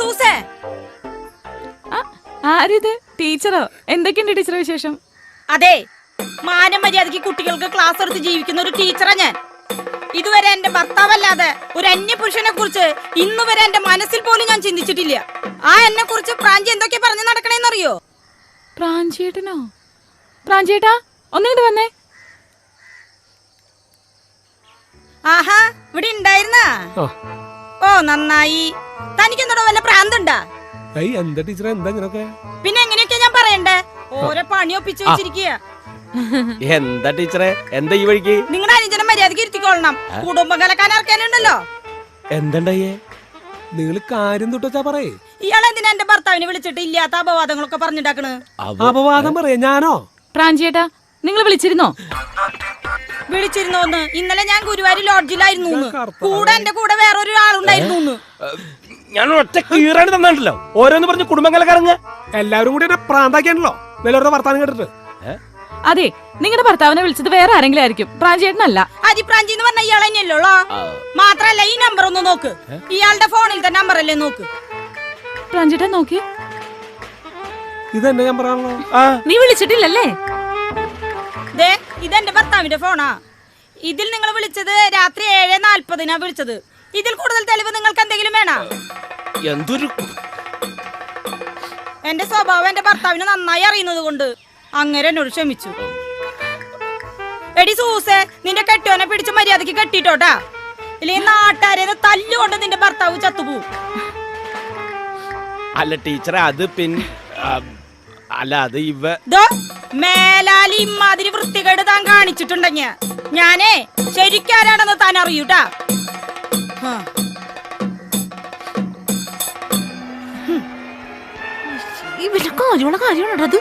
സൂസേ. ആ, ആരിത്? ടീച്ചറോ? എന്തൊക്കെയുണ്ട് ടീച്ചറെ വിശേഷം? അതെ മാനം മര്യാദയ്ക്ക് കുട്ടികൾക്ക് ക്ലാസ് എടുത്ത് ജീവിക്കുന്ന ഒരു ടീച്ചറാ ഞാൻ. ഇതുവരെ എന്റെ ഭർത്താവല്ലാതെ ഒരു അന്യ പുരുഷനെ കുറിച്ച് ഇന്നു വരെ എന്റെ മനസ്സിൽ പോലും ഞാൻ ചിന്തിച്ചിട്ടില്ല. ആ എന്നെ കുറിച്ച് പ്രാഞ്ചി എന്തൊക്കെ പറഞ്ഞു നടക്കണേന്നറിയോ? പ്രാഞ്ചേട്ടനോ പ്രാഞ്ചേട്ടാ ഒന്നിട്ട് വന്നേ. ആഹാ ഇവിടെ ഉണ്ടായിരുന്നാ? ഓ നന്നായി. തനിക്ക് എന്തോടോ വല്ല പ്രാന്തുണ്ടാ? ഏയ് എന്താ ടീച്ചറെ? എന്താ ഇങ്ങനൊക്കെ? പിന്നെ എങ്ങനെയൊക്കെ ഞാൻ പറയണ്ടേ? ഓരോ പണി ഒപ്പിച്ചു വെച്ചിരിക്കുക എന്താ ടീച്ചറെ? എന്താ ഈ വഴിക്ക്? നിങ്ങളുടെ അനുജനം മര്യാദയ്ക്ക് ഇരുത്തിക്കൊള്ളണം. കുടുംബം കലക്കാൻ ഇറക്കാനുണ്ടല്ലോ എന്തണ്ടായേ? നിങ്ങൾ കാര്യം തൊട്ടാ പറയേ. ഇയാൾ എന്തിനാ എന്റെ ഭർത്താവിനെ വിളിച്ചിട്ട് ഇല്ലാത്ത അപവാദങ്ങളൊക്കെ പറഞ്ഞിട്ടാക്കണ് അപവാദം പറയാ ഞാനോ? പ്രാഞ്ചേട്ടാ നിങ്ങൾ വിളിച്ചിരുന്നോ? വിളിച്ചിരുന്നോന്ന്. ഇന്നലെ ഞാൻ ഗുരുവായൂർ ലോഡ്ജിലായിരുന്നു കൂടെ എന്റെ കൂടെ വേറൊരു ആളുണ്ടായിരുന്നു ഞാൻ ഒറ്റ കീറാണ് തന്നിട്ടല്ലോ ഓരോന്ന് പറഞ്ഞ് കുടുംബങ്ങളെ എല്ലാവരും കൂടി എന്നെ പ്രാന്താക്കിയാണല്ലോ. വേറെ വർത്താനം കേട്ടിട്ട്. അതെ നിങ്ങളുടെ ഭർത്താവിനെ വിളിച്ചത് വേറെ ആരെങ്കിലും ആയിരിക്കും. പ്രാഞ്ചേട്ടനല്ല അരിപ്രാഞ്ചി എന്ന് പറഞ്ഞ ഇയാൾ തന്നെയല്ലോ മാത്രല്ല ഈ നമ്പർ ഒന്ന് നോക്ക്. ഇയാളുടെ ഫോണിലത്തെ നമ്പർ അല്ലേ നോക്ക്. പ്രാഞ്ചേട്ടൻ നോക്കി. ഇതെന്നെ ഞാൻ പറയാണല്ലോ നീ വിളിച്ചിട്ടില്ലല്ലേ? ഇതെന്റെ ഭർത്താവിന്റെ ഫോണാ ഇതിൽ നിങ്ങൾ വിളിച്ചത് രാത്രി ഏഴ് നാൽപ്പതിനാ വിളിച്ചത്. ഇതിൽ കൂടുതൽ തെളിവ് നിങ്ങൾക്ക് എന്തെങ്കിലും വേണോ? എന്തൊരു എന്റെ സ്വഭാവം എന്റെ ഭർത്താവിന് നന്നായി അറിയുന്നത് കൊണ്ട് അങ്ങനെ എന്നോട് ക്ഷമിച്ചു. എടി സൂസേ നിന്റെ കെട്ടിയോനെ പിടിച്ച് മര്യാദയ്ക്ക് കെട്ടിട്ടോട്ടാ ഇല്ലെങ്കിൽ നാട്ടുകാരെ തല്ലുകൊണ്ട് നിന്റെ ഭർത്താവ് ചത്തുപോകും അല്ല ടീച്ചറെ അത് പിന്നെ അല്ല അത് ഇവ ദോ മേലാലി ഇമ്മാതിരി വൃത്തികേട് താൻ കാണിച്ചിട്ടുണ്ടെങ്കിൽ ഞാനേ ശരിക്കാരാണെന്ന് താൻ അറിയൂട്ടാ. ഇവരൊക്കെ കാര്യമുള്ള കാര്യമാണത്